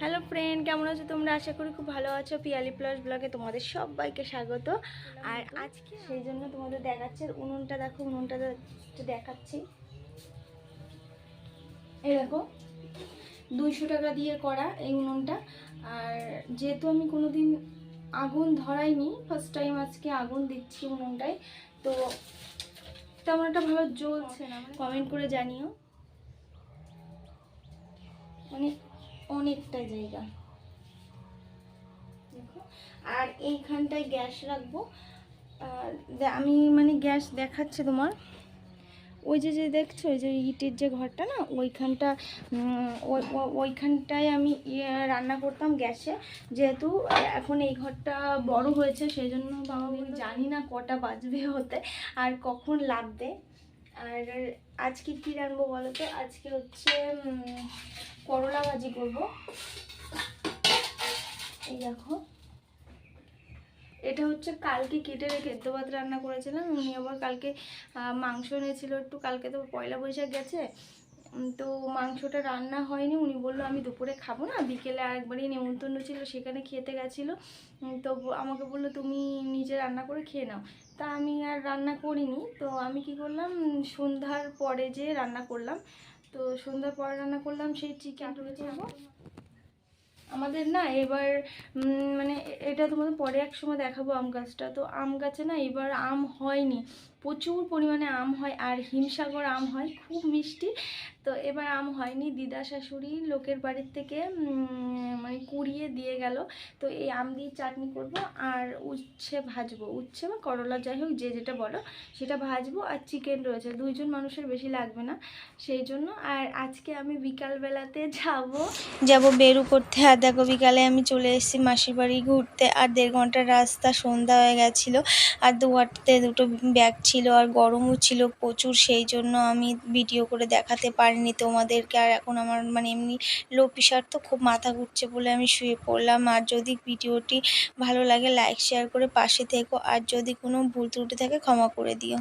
Hello friend কেমন আছো তোমরা? আশা করি খুব ভালো আছো। পিয়ালি প্লাস ব্লগে তোমাদের সবাইকে স্বাগত। আর আজকে সেই জন্য তোমাদের দেখাচ্ছে উনুনটা দেখো উনুনটা একটু দেখাচ্ছি। এই দেখো দুইশো টাকা দিয়ে করা এই উনুনটা। আর যেহেতু আমি কোনোদিন আগুন ধরাইনি ফার্স্ট টাইম আজকে আগুন দিচ্ছি উনুনটায় তো তেমন একটা ভালো জ্বলছে না। কমেন্ট করে জানিও। মানে অনেকটা জায়গা। আর এইখানটায় গ্যাস রাখব। আমি মানে গ্যাস দেখাচ্ছে তোমার। ওই যে যে দেখছ, ওই যে ইটের যে ঘরটা না, ওইখানটা ওই- ওইখানটায় আমি ইয়ে রান্না করতাম গ্যাসে। যেহেতু এখন এই ঘরটা বড় হয়েছে সেই জন্য বাবা আমি জানি না কটা বাজবে হতে, আর কখন লাগবে। আর আজকে কী রান্নবো বলো তো? আজকে হচ্ছে করলা ভাজি করব। এই দেখো। এটা হচ্ছে কালকে কেটে রেখে ভাত রান্না করেছিলাম। উনি আবার কালকে মাংস এনেছিল। একটু কালকে তো পয়লা বৈশাখ গেছে। তো মাংসটা রান্না হয়নি। উনি বলল, আমি দুপুরে খাব না। বিকেলে আরেকবারই নেমন্তন্ন ছিল, সেখানে খেতে গেছিল। তো আমাকে বলল, তুমি নিজে রান্না করে খেয়ে নাও। তা আমি আর রান্না করিনি। তো আমি কি করলাম, সন্ধ্যার পরে যে রান্না করলাম তো সন্ধ্যার পরে রান্না করলাম সেই চিকেন যাব আমাদের না এবার মানে এটা তোমাদের পরে এক সময় দেখাবো আম গাছটা। তো আম গাছে না এবার আম হয়নি। প্রচুর পরিমাণে আম হয় আর হিমসাগর আম হয়। খুব মিষ্টি। তো এবার আম হয়নি দিদা শাশুড়ি লোকের বাড়ির থেকে মানে কুড়িয়ে দিয়ে গেল। তো এই আম দিয়ে চাটনি করব আর উচ্ছে ভাজবো। উচ্ছে বা করলা যাই হোক, যে যেটা বলো, সেটা ভাজবো আর চিকেন রয়েছে। দুইজন মানুষের বেশি লাগবে না, সেই জন্য। আর আজকে আমি বিকালবেলাতে যাব। যাব বেরু করতে। আর দেখো, বিকালে আমি চলে এসেছি মাসির বাড়ি ঘুরতে। আর দেড় ঘণ্টার রাস্তা, সন্ধ্যা হয়ে গেছিল। আর দুয়ারতে দুটো ব্যাগ ছিল আর গরমও ছিল প্রচুর, সেই জন্য আমি ভিডিও করে দেখাতে পারিনি তোমাদেরকে আর এখন আমার মানে এমনি লো প্রেশার তো খুব মাথা ঘুরছে বলে আমি শুয়ে পড়লাম। আর যদি ভিডিওটি ভালো লাগে লাইক শেয়ার করে পাশে থেকো। আর যদি কোনো ভুল ত্রুটি থাকে, ক্ষমা করে দিও।